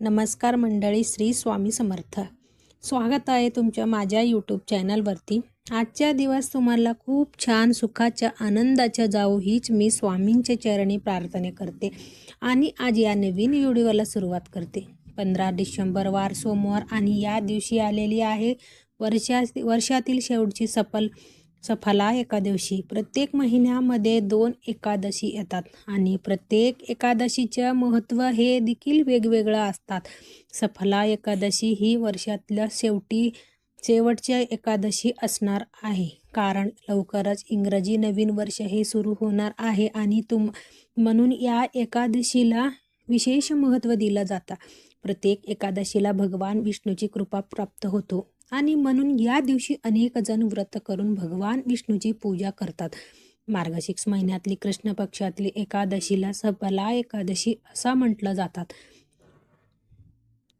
नमस्कार मंडळी श्री स्वामी समर्थ. स्वागत आहे तुमच्या माझ्या यूट्यूब चॅनलवरती आजच्या दिवस तुम्हाला खूप छान सुखाच्या आनंदाच्या जाऊ हीच मी स्वामींच्या चरणी प्रार्थना करते आणि आज या नवीन व्हिडिओला सुरुवात करते. पंधरा डिसेंबर वार सोमवार आणि या दिवशी आलेली आहे. वर्षा वर्षातील शेवटची सफल सफला एकादशी प्रत्येक महिन्यामध्ये दोन एकादशी येतात आणि प्रत्येक एकादशीचं महत्त्व हे देखील वेगवेगळं असतात. सफला एकादशी ही वर्षातल्या शेवटी शेवटच्या एकादशी असणार आहे. कारण लवकरच इंग्रजी नवीन वर्ष हे सुरू होणार आहे आणि तुम म्हणून या एकादशीला विशेष महत्त्व दिलं जातं. प्रत्येक एकादशीला भगवान विष्णूची कृपा प्राप्त होतो. आणि म्हणून या दिवशी अनेक जण व्रत करून भगवान विष्णूची पूजा करतात. मार्गशीर्ष महिन्यातली कृष्ण पक्षातली एकादशीला सफला एकादशी असा म्हटलं जातात.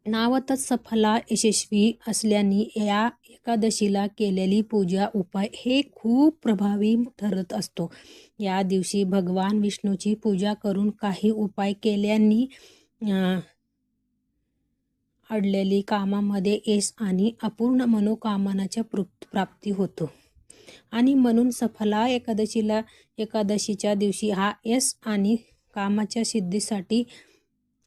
नावातच सफला यशस्वी असल्याने या एकादशीला केलेली पूजा उपाय हे खूप प्रभावी ठरत असतो. या दिवशी भगवान विष्णूची पूजा करून काही उपाय केल्याने अडलेली कामामध्ये यश आणि अपूर्ण मनोकामनाच्या प्राप्ती होतो. आणि म्हणून सफला एकादशीला एकादशीच्या दिवशी हा यश आणि कामाच्या सिद्धीसाठी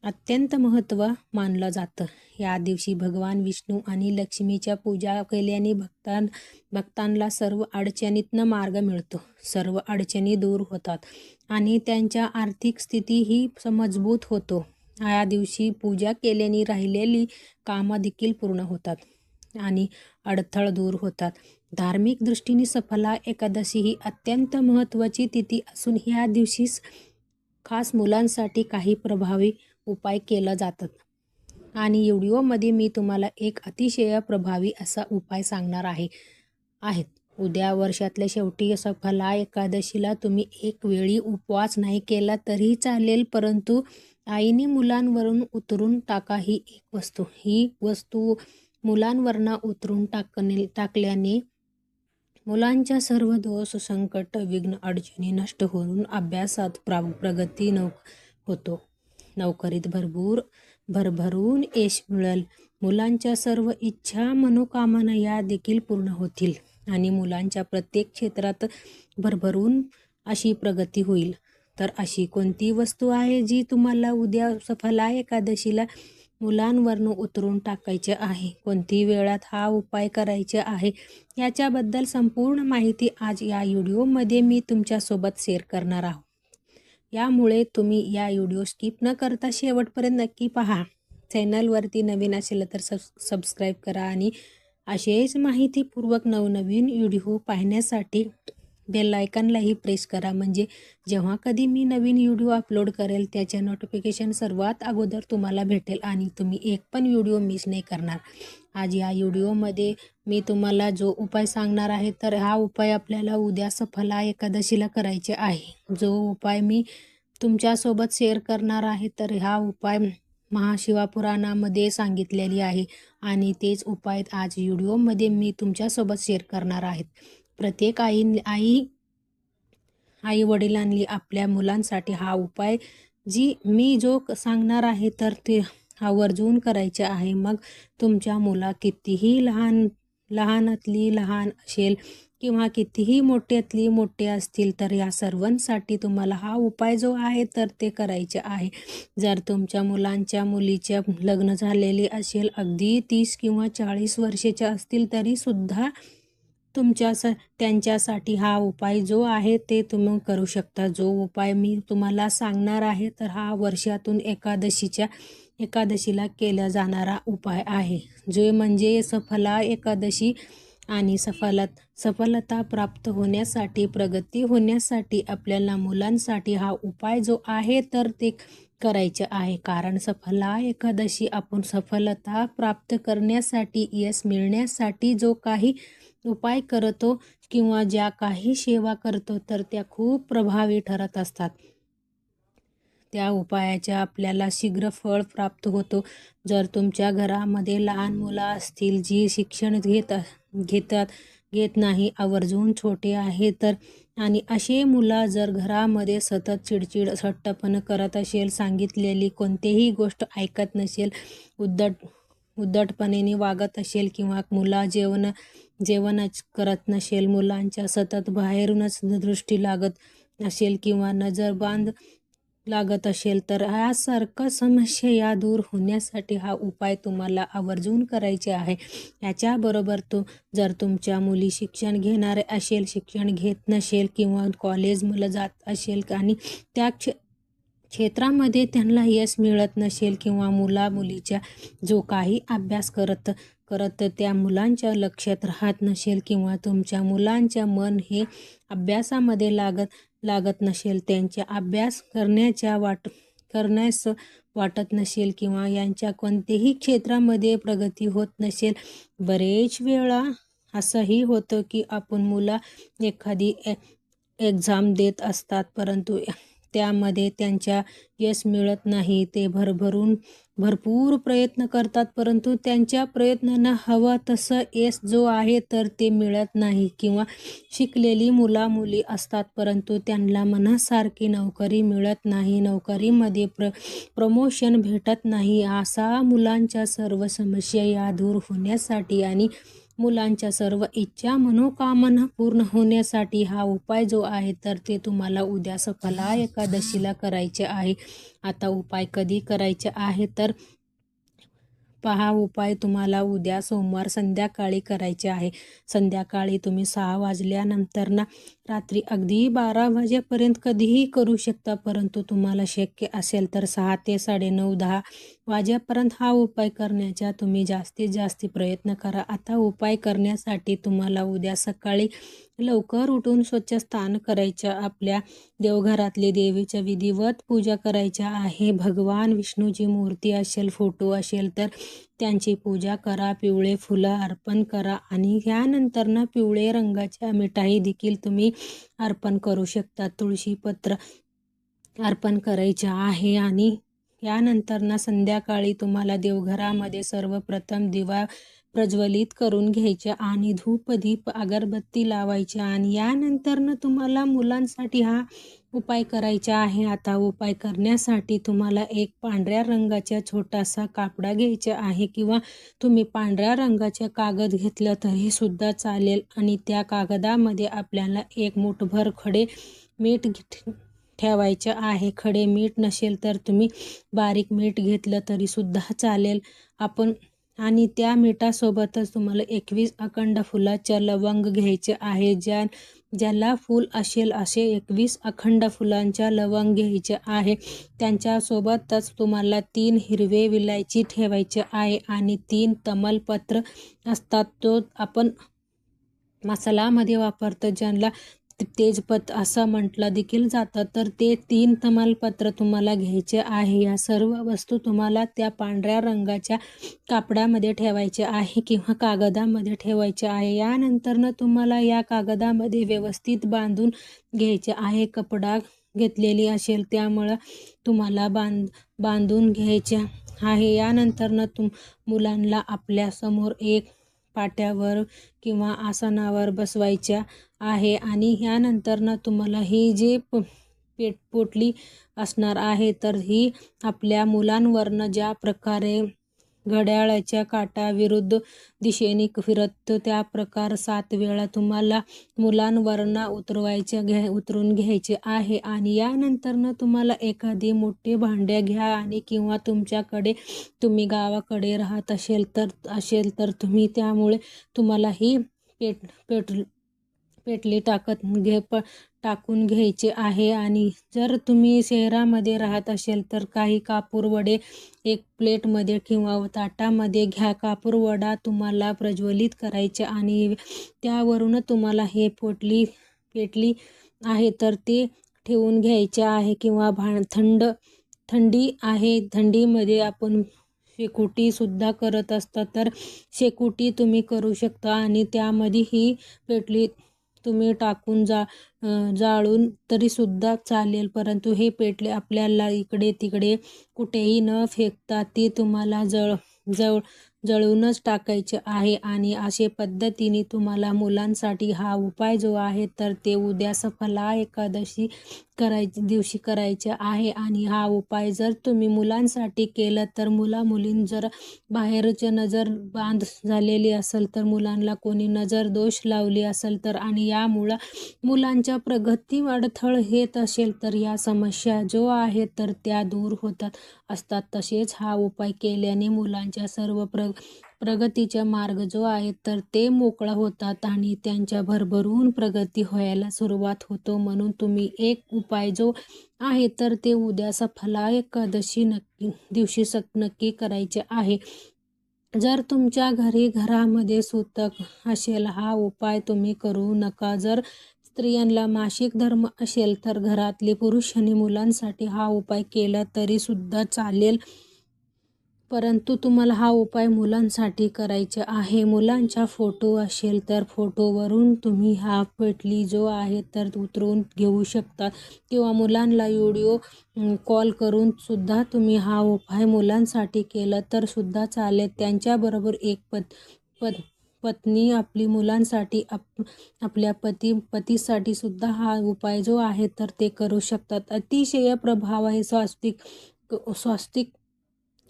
अत्यंत महत्त्व मानलं जातं. या दिवशी भगवान विष्णू आणि लक्ष्मीच्या पूजा केल्याने भक्तां भक्तांना सर्व अडचणीतनं मार्ग मिळतो. सर्व अडचणी दूर होतात आणि त्यांच्या आर्थिक स्थितीही मजबूत होतो. या दिवशी पूजा केल्याने राहिलेली कामं देखील पूर्ण होतात आणि अडथळ दूर होतात. धार्मिक दृष्टीने सफला एकादशी ही अत्यंत महत्त्वाची तिथी असून ह्या दिवशीच खास मुलांसाठी काही प्रभावी उपाय केला जातात. आणि व्हिडिओमध्ये मी तुम्हाला एक अतिशय प्रभावी असा उपाय सांगणार आहे आहेत. उद्या वर्षातल्या शेवटी सफला एकादशीला तुम्ही एक वेळी उपवास नाही केला तरी चालेल परंतु आईने मुलांवरून उतरून टाका ही एक वस्तू. ही वस्तू मुलांवरनं उतरून टाकणे टाकल्याने मुलांच्या सर्व दोष संकट विघ्न अडचणी नष्ट होऊन अभ्यासात प्रा प्रगती नौ होतो. नोकरीत भरपूर भरभरून यश मिळेल. मुलांच्या सर्व इच्छा मनोकामना या देखील पूर्ण होतील आणि मुलांच्या प्रत्येक क्षेत्रात भरभरून अशी प्रगती होईल. तर अशी कोणती वस्तू आहे जी तुम्हाला उद्या सफला एकादशीला मुलांवरनं उतरून टाकायचे आहे? कोणती वेळात हा उपाय करायचे आहे? याच्याबद्दल संपूर्ण माहिती आज या व्हिडिओमध्ये मी तुमच्यासोबत शेअर करणार आहोत यामुळे तुम्ही या व्हिडिओ स्किप न करता शेवटपर्यंत नक्की पहा. चॅनलवरती नवीन असेल तर सब सबस्क्राईब करा आणि असेच माहितीपूर्वक नवनवीन व्हिडिओ पाहण्यासाठी बेल आयकनलाही प्रेस करा. म्हणजे जेव्हा कधी मी नवीन व्हिडिओ अपलोड करेल त्याचे नोटिफिकेशन सर्वात अगोदर तुम्हाला भेटेल आणि तुम्ही एक पण व्हिडिओ मिस नाही करणार. आज या व्हिडिओमध्ये मी तुम्हाला जो उपाय सांगणार आहे तर हा उपाय आपल्याला उद्या सफला एकादशीला करायचे आहे. जो उपाय मी तुमच्यासोबत शेअर करणार आहे तर हा उपाय महाशिवापुराणामध्ये सांगितलेली आहे. आणि तेच उपाय आज व्हिडिओमध्ये मी तुमच्यासोबत शेअर करणार आहेत प्रत्येक आई आई आई वडिलांनी आपल्या मुलांसाठी हा उपाय जी मी जो सांगणार आहे तर ते आवर्जून करायचे आहे. मग तुमच्या मुला कितीही लहान लहानातली लहान असेल किंवा कितीही मोठ्यातली मोठे असतील तर या सर्वांसाठी तुम्हाला हा उपाय जो आहे तर ते करायचे आहे. जर तुमच्या मुलांच्या मुलीच्या लग्न झालेले असेल अगदी तीस किंवा चाळीस वर्षाच्या असतील तरीसुद्धा तुमच्या स त्यांच्यासाठी हा उपाय जो आहे ते तुम्ही करू शकता. जो उपाय मी तुम्हाला सांगणार आहे तर हा वर्षातून एकादशीच्या एकादशीला केला जाणारा उपाय आहे. जे म्हणजे सफला एकादशी आणि सफलत सफलता प्राप्त होण्यासाठी प्रगती होण्यासाठी आपल्याला मुलांसाठी हा उपाय जो आहे तर ते करायचे आहे. कारण सफला एकादशी आपण सफलता प्राप्त करण्यासाठी यश मिळण्यासाठी जो काही उपाय करतो किंवा ज्या काही सेवा करतो तर त्या खूप प्रभावी ठरत असतात. त्या उपायाच्या आपल्याला शीघ्र फळ प्राप्त होतो. जर तुमच्या घरामध्ये लहान मुलं असतील जी शिक्षण घेत घेतात घेत नाही आवर्जून छोटे आहे तर आणि असे मुलं जर घरामध्ये सतत चिडचिड सट्टपण करत असेल सांगितलेली कोणतीही गोष्ट ऐकत नसेल उद्धट उद्धटपणे वागत असेल किंवा मुला जेवण जेवणच करत नसेल मुलांच्या सतत बाहेरूनच दृष्टी लागत असेल किंवा नजरबांध लागत असेल तर यासारखं समस्या या दूर होण्यासाठी हा उपाय तुम्हाला आवर्जून करायचे आहे. याच्याबरोबर तो जर तुमच्या मुली शिक्षण घेणारे असेल शिक्षण घेत नसेल किंवा कॉलेज मुलं जात असेल आणि त्या क्ष क्षेत्रामध्ये त्यांना यश मिळत नसेल किंवा मुला मुलीच्या जो काही अभ्यास करत करत त्या मुलांच्या लक्षात राहत नसेल किंवा तुमच्या मुलांच्या मन हे अभ्यासामध्ये लागत लागत नसेल त्यांच्या अभ्यास करण्याच्या वाट करण्यास वाटत नसेल किंवा यांच्या कोणतेही क्षेत्रामध्ये प्रगती होत नसेल बरेच वेळा असंही होतं की आपण मुलं एखादी ए एक्झाम देत असतात परंतु त्यामध्ये त्यांच्या यश मिळत नाही. ते भरभरून भरपूर प्रयत्न करतात परंतु त्यांच्या प्रयत्नांना हवं तसं यश जो आहे तर ते मिळत नाही किंवा शिकलेली मुलामुली असतात परंतु त्यांना मनासारखी नोकरी मिळत नाही. नोकरीमध्ये प्र प्रमोशन भेटत नाही. असा मुलांच्या सर्व समस्या या दूर होण्यासाठी आणि मुलांच्या सर्व इच्छा मनोकामना पूर्ण होण्यासाठी हा उपाय जो आहे तर ते तुम्हाला उद्या सफला एकादशीला करायचे आहे. आता उपाय कधी करायचे आहे तर पहा उपाय तुम्हाला उद्या सोमवार संध्याकाळी करायचे आहे. संध्याकाळी तुम्ही सहा वाजल्यानंतर ना रात्री अगदी बारा वाजेपर्यंत कधीही करू शकता परंतु तुम्हाला शक्य असेल तर सहा ते साडेनऊ दहा वाजेपर्यंत हा उपाय करण्याचा तुम्ही जास्तीत जास्त प्रयत्न करा. आता उपाय करण्यासाठी तुम्हाला उद्या सकाळी लवकर उठून स्वच्छ स्थान करायचं आपल्या देवघरातले देवीच्या विधिवत पूजा करायच्या आहे. भगवान विष्णूची मूर्ती असेल फोटो असेल तर त्यांची पूजा करा पिवळे फुलं अर्पण करा आणि यानंतरनं पिवळे रंगाच्या मिठाई देखील तुम्ही अर्पण करू शकता. तुळशीपत्र अर्पण करायचे आहे आणि यानंतर ना संध्याकाळी तुम्हाला देवघरामध्ये सर्वप्रथम दिवा प्रज्वलित करून घ्यायचे आणि धूप दीप अगरबत्ती लावायच्या आणि यानंतरनं तुम्हाला मुलांसाठी हा उपाय करायचा आहे. आता उपाय करण्यासाठी तुम्हाला एक पांढऱ्या रंगाचा छोटासा कापडा घ्यायचा आहे किंवा तुम्ही पांढऱ्या रंगाचे कागद घेतलं तरी सुद्धा चालेल आणि त्या कागदामध्ये आपल्याला एक मुठभर खडे मीठ ठेवायचं आहे. खडे मीठ नसेल तर तुम्ही बारीक मीठ घेतलं तरी सुद्धा चालेल. आपण आणि त्या मिठासोबतच तुम्हाला एकवीस अखंड फुलाच्या लवंग घ्यायचे आहे. ज्या ज्याला फूल असेल असे एकवीस अखंड फुलांच्या लवंग घ्यायचे आहे. त्यांच्यासोबतच तुम्हाला तीन हिरवे विलायची ठेवायचे आहे आणि तीन तमलपत्र असतात. तो आपण मसालामध्ये वापरतो ज्यांना तेजपत असं म्हटलं देखील जातं. तर ते तीन तमालपत्र तुम्हाला घ्यायचे आहे. या सर्व वस्तू तुम्हाला त्या पांढऱ्या रंगाच्या कापडामध्ये ठेवायचे आहे किंवा कागदामध्ये ठेवायचे आहे. यानंतरनं तुम्हाला या कागदामध्ये व्यवस्थित बांधून घ्यायचे आहे. कपडा घेतलेली असेल त्यामुळं तुम्हाला बांध बांधून घ्यायचे आहे. यानंतरनं तुम मुलांना आपल्यासमोर एक पाट्यावर किंवा आसनावर बसवायच्या आहे. आणि ह्यानंतरनं तुम्हाला ही जे प पेट पोटली असणार आहे तर ही आपल्या मुलांवरनं ज्या प्रकारे घड्याळाच्या काटाविरुद्ध दिशेने फिरत त्या प्रकार सात वेळा तुम्हाला मुलांवरनं उतरवायच्या घ्या उतरून घ्यायचे आहे. आणि यानंतरनं तुम्हाला एखादी मोठी भांड्या घ्या आणि किंवा तुमच्याकडे तुम्ही गावाकडे राहत असेल तर असेल तर तुम्ही त्यामुळे तुम्हाला ही पेट पेट पेटली टाकत घे प टाकून घ्यायचे आहे. आणि जर तुम्ही शहरामध्ये राहत असेल तर काही कापूर वडे एक प्लेटमध्ये किंवा ताटामध्ये घ्या. कापूर वडा तुम्हाला प्रज्वलित करायचे आणि त्यावरून तुम्हाला हे पोटली पेटली आहे तर ते ठेवून घ्यायचे आहे किंवा भा थंड थंडी आहे. थंडीमध्ये आपण शेकोटीसुद्धा करत असतात तर शेकोटी तुम्ही करू शकता आणि त्यामध्ये ही पेटली तुम्ही टाकून जा जाळून तरीसुद्धा चालेल. परंतु हे पेटले आपल्याला इकडे तिकडे कुठेही न फेकता ती तुम्हाला जळ जवळ जळूनच टाकायचे आहे आणि असे पद्धतीने तुम्हाला मुलांसाठी हा उपाय जो आहे तर ते उद्या सफला एकादशी करायची दिवशी करायचे आहे. आणि हा उपाय जर तुम्ही मुलांसाठी केलं तर मुला मुलीं जर बाहेरचे नजर बांध झालेली असेल तर मुलांना कोणी नजर दोष लावली असेल तर आणि यामुळं मुलांच्या प्रगती अडथळ येत असेल तर या समस्या जो आहे तर त्या दूर होतात असतात. तसेच हा उपाय केल्याने मुलांच्या सर्व प्र प्रगतीचा मार्ग जो आहे तर ते मोकळा होतात आणि त्यांच्या भरभरून प्रगती व्हायला सुरुवात होतो. म्हणून तुम्ही एक उपाय जो आहे तर ते उद्या सफला एकादशी नक्की दिवशी सक नक्की करायचे आहे. जर तुमच्या घरी घरामध्ये सूतक असेल हा उपाय तुम्ही करू नका. जर स्त्रियांना मासिक धर्म असेल तर घरातले पुरुष आणि मुलांसाठी हा उपाय केला तरी सुद्धा चालेल. परंतु तुम्हाला हा उपाय मुलांसाठी करायचा आहे. मुलांचा फोटो असेल तर फोटोवरून तुम्ही हा पेटली जो आहे तर उतरवून घेऊ शकता. किंवा मुलांना व्हिडिओ कॉल करून सुद्धा तुम्ही हा उपाय मुलांसाठी केला तर सुद्धा चालेल. त्यांच्याबरोबर एक पत पत पत्नी आपली मुलांसाठी आप आपल्या पती पतीसाठी सुद्धा हा उपाय जो आहे तर ते करू शकतात. अतिशय प्रभाव आहे स्वास्तिक स्वास्तिक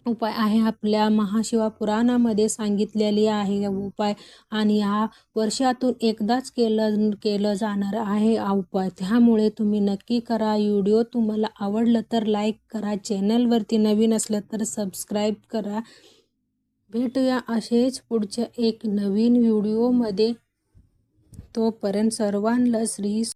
उपाय आहे. आपल्या महाशिवा पुराणामध्ये सांगितलेली आहे. उपाय आणि हा वर्षातून एकदाच केलं केलं जाणार आहे हा उपाय. त्यामुळे तुम्ही नक्की करा. व्हिडिओ तुम्हाला आवडलं तर लाईक करा. चॅनलवरती नवीन असलं तर सबस्क्राईब करा. भेटूया असेच पुढच्या एक नवीन व्हिडिओमध्ये. तोपर्यंत सर्वांना श्री